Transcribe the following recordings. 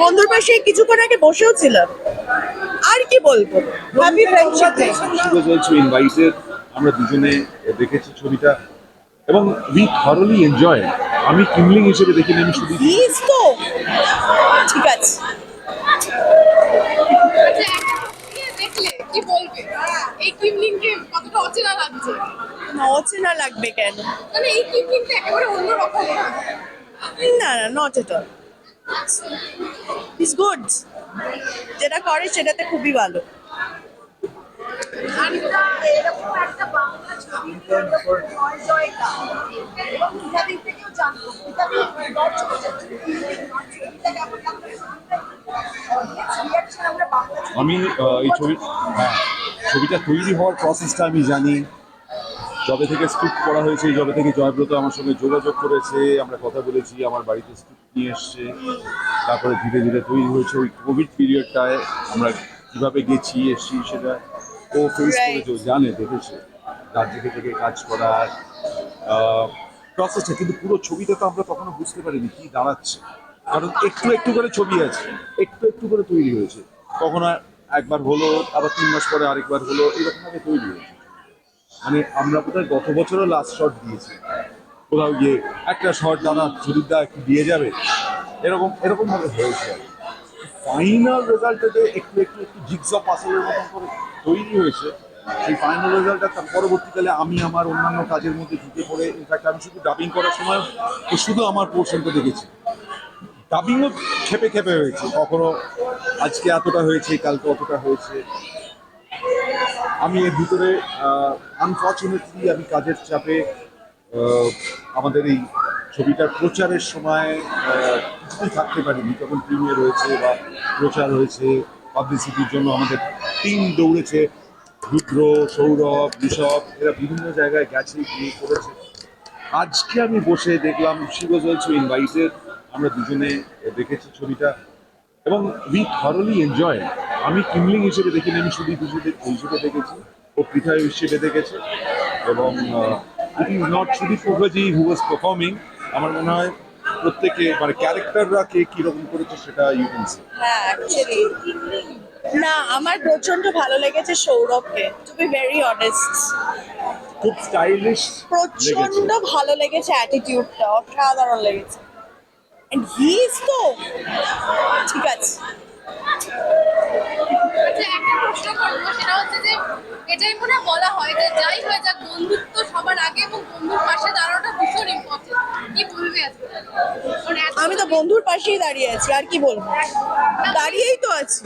বন্ধুর পাশে কিছুক্ষণ আগে বসেও ছিলাম। আর কি বলব? Happy friendship day She was আমরা দুজনে দেখেছি ছবিটা। এবং উই থরলি এনজয় আমি কিমলিং হিসেবে দেখিনি আমি শুধু প্লিজ তো। ঠিক আছে। আচ্ছা, দেখলে কি বলবে এই কিমলিংকে কতটা অচেনা লাগছে? না, অচেনা লাগবে কেন? মানে এই কিমলিংটা একেবারে অন্যরকম না না not at all is good যেটা করে সেটাতে খুবই ভালো। আমি এই ছবি হ্যাঁ ছবিটা তৈরি হওয়ার প্রসেসটা আমি জানি। যবে থেকে স্ক্রিপ্ট করা হয়েছে যবে থেকে জয়ব্রত আমার সঙ্গে যোগাযোগ করেছে আমরা কথা বলেছি আমার বাড়িতে স্ক্রিপ্ট নিয়ে এসছে তারপরে ধীরে ধীরে তৈরি হয়েছে ওই কোভিড পিরিয়ডটায় আমরা কীভাবে গেছি এসছি সেটা ও ফেস করেছে জানে দেখেছে। রাজ্যকে থেকে কাজ করার প্রসেসটা কিন্তু পুরো ছবিটা তো আমরা তখনও বুঝতে পারিনি কি দাঁড়াচ্ছে। কারণ একটু একটু করে ছবি আছে একটু একটু করে তৈরি হয়েছে। কখনো একবার হলো আবার তিন মাস পরে আরেকবার হলো এরকমভাবে তৈরি হয়েছে। মানে আমরা বোধহয় গত বছরও লাস্ট শট দিয়েছি। কোথাও গিয়ে একটা শট দাদা সুদীপদা একটু দিয়ে যাবে? এরকম এরকম ভাবে হয়েছে ফাইনাল রেজাল্টটাতে একটু একটু একটু জিগস পাসলের মতন করে তৈরি হয়েছে। সেই ফাইনাল রেজাল্টটা তার পরবর্তীকালে আমি আমার অন্যান্য কাজের মধ্যে ঢুকে পড়ে ইনফ্যাক্ট আমি শুধু ডাবিং করার সময় শুধু আমার পোর্শনটা দেখেছি। ডাবিংও খেপে খেপে হয়েছে। কখনো আজকে এতটা হয়েছে, কালকে অতটা হয়েছে। আমি এর ভিতরে আনফর্চুনেটলি আমি কাজের চাপে আমাদের এই ছবিটার প্রচারের সময় থাকতে পারিনি। তখন প্রিমিয়ার হয়েছে বা প্রচার হয়েছে পাবলিসিটির জন্য আমাদের টিম দৌড়েছে। রুদ্র, সৌরভ, ঋষভ, এরা বিভিন্ন জায়গায় গেছে, গিয়ে করেছে। আজকে আমি বসে দেখলাম শি ওয়াজ অলসো ইনভাইটেড আমরা দুজনে দেখেছি ছবিটা। এবং উই থরলি এনজয় আমি কিমলিং হিসেবে দেখিনি আমি শুধু হিসেবে হিসেবে দেখেছি ও পৃথা হিসেবে দেখেছে। এবং it is not Sudip Mukherjee who was performing আমার মনে হয় প্রত্যেকে মানে ক্যারেক্টাররা কে কীরকম করেছে সেটা ইউ ক্যান সি হ্যাঁ অ্যাকচুয়ালি না আমার প্রচণ্ড ভালো লেগেছে সৌরভকে টু বি ভেরি অনেস্ট খুব স্টাইলিশ প্রচণ্ড ভালো লেগেছে অ্যাটিটিউডটা অসাধারণ লেগেছে। এন্ড হি ইজ তো ঠিক আছে। আচ্ছা এটাই মনে বলা হয় যে যাই হয়ে যাক বন্ধুত্ব সবার আগে এবং বন্ধুর পাশে দাঁড়ানোটা ভীষণ ইম্পর্টেন্ট কি বলবে এত আমি তো বন্ধুর পাশেই দাঁড়িয়ে আছি আর কি বলব? দাঁড়িয়েই তো আছি।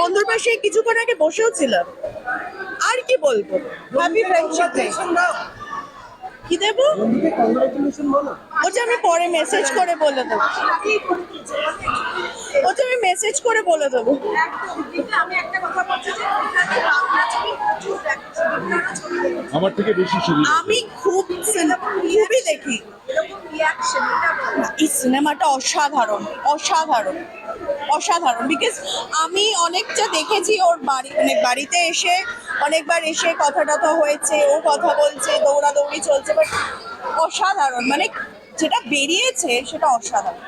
বন্ধুর পাশে কিছুক্ষণ আগে বসেও ছিলাম। আর কি বলব? হ্যাপি ফ্রেন্ডশিপ কি দেবো? ওটা আমি পরে মেসেজ করে বলে দেবো। আমি মেসেজ করে বলে দেবো। আমি একটা কথা বলছি যে আমার থেকে বেশি ছবি আমি খুব খুবই দেখি। এই সিনেমাটা অসাধারণ অসাধারণ অসাধারণ। বিকজ আমি অনেকটা দেখেছি ওর বাড়ি মানে বাড়িতে এসে অনেকবার এসে কথা টথা হয়েছে ও কথা বলছে দৌড়াদৌড়ি চলছে বাট অসাধারণ। মানে যেটা বেরিয়েছে সেটা অসাধারণ।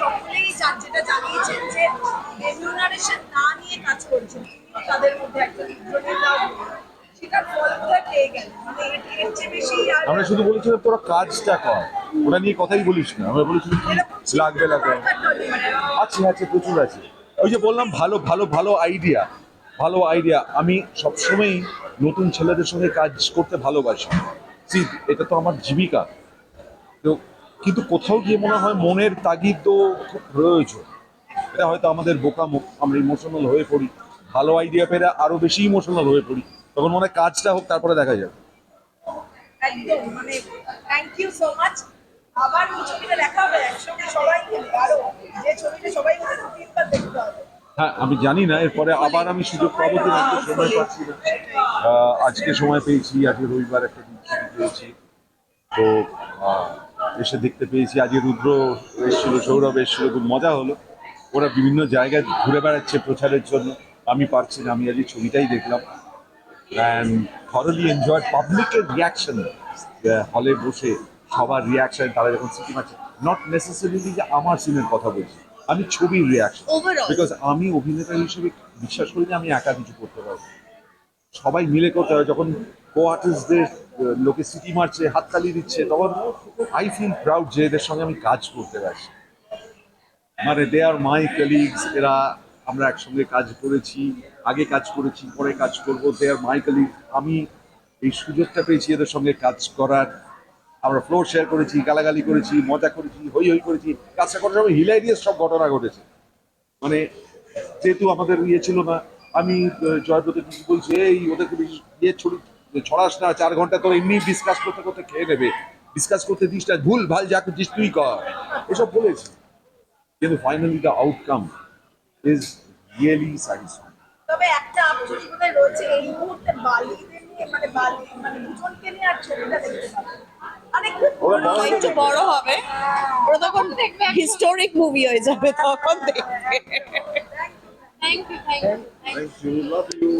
সকলেই যেটা জানিয়েছেন যে রেমিউনারেশন না নিয়ে কাজ করছেন তাদের মধ্যে একজন ইন্দ্রনীলরাও সেটার ফল বোধহয় পেয়ে গেলেন মানে আমরা শুধু বলেছিলাম তোরা কাজটা কর। ওটা নিয়ে কথাই বলিস না। আমরা বলেছিলাম কি লাগবে লাগবে। আছে আছে প্রচুর আছে। ওই যে বললাম ভালো ভালো ভালো আইডিয়া ভালো আইডিয়া আমি সবসময়ই নতুন ছেলেদের সঙ্গে কাজ করতে ভালোবাসি। সি এটা তো আমার জীবিকা। তো কিন্তু কোথাও গিয়ে মনে হয় মনের তাগিদ তো খুব প্রয়োজন। এটা হয়তো আমাদের বোকা মুখ আমরা ইমোশনাল হয়ে পড়ি ভালো আইডিয়া পেলে আরও বেশি ইমোশনাল হয়ে পড়ি। তখন মনে হয় কাজটা হোক তারপরে দেখা যাবে। একদম মানে থ্যাংক ইউ সো মাচ আবার ছবিটা দেখা হবে একসঙ্গে সবাই আরও যে ছবিটা সবাই তিনবার দেখতে হবে। হ্যাঁ আমি জানি না এরপরে আবার আমি সুযোগ পাবো কিনা সময় পাচ্ছি। না আজকে সময় পেয়েছি আজকে রবিবার একটা দিন। পেয়েছি। তো এসে দেখতে পেয়েছি আজকে রুদ্র এসেছিল সৌরভ এসেছিল খুব মজা হলো। ওরা বিভিন্ন জায়গায় ঘুরে বেড়াচ্ছে প্রচারের জন্য। আমি পারছি না আমি আজকে ছবিটাই দেখলাম। অ্যান্ড থরলি এনজয় পাবলিকের রিয়াকশন হলে বসে সবার রিয়াকশন তারা যখন মারছে নট নেসেসারিলি যে আমার সিনের কথা বলছি আমি ছবির রিয়াকশন বিকজ আমি অভিনেতা হিসেবে বিশ্বাস করি যে আমি একা কিছু করতে পারব। সবাই মিলে করতে হয় যখন কো আর্টিস্টদের লোকে সিটি মারছে, হাততালি দিচ্ছে, তখন আই ফিল প্রাউড যে এদের সঙ্গে আমি কাজ করতে পারছি। মানে দে আর মাই কলিগস এরা আমরা একসঙ্গে কাজ করেছি, আগে কাজ করেছি, পরে কাজ করব দে আর মাই কলিগ আমি এই সুযোগটা পেয়েছি এদের সঙ্গে কাজ করার। আমরা ফ্লোর শেয়ার করেছি, গালাগালি করেছি, মজা করেছি, হই হই করেছি, কাজটা করার সময় হিলাইরিয়াস সব ঘটনা ঘটেছে। মানে যেহেতু আমাদের ইয়ে ছিল না, আমি জয়ব্রত বলছি, এই, ওদেরকে বেশি ইয়ে ছড়ি ছড়াস না চার ঘণ্টা তোর এমনি ডিসকাস করতে করতে খেয়ে নেবে। ডিসকাস করতে দিস না ভুল ভালো যা করছিস তুই কর। এসব বলেছি। কিন্তু finally the outcome is really satisfying তবে একটা আফসোস বোধহয় রয়েছে এই মুহূর্তে বালিদের মানে বালি মানে দুজনকে নিয়ে আর ছবিটা দেখতে পাবো। খুব ওরা বড় বড় একটু বড় হবে? ওরা তখন হিস্টোরিক মুভি হয়ে যাবে তখন দেখবে। Thank you thank you thank you love you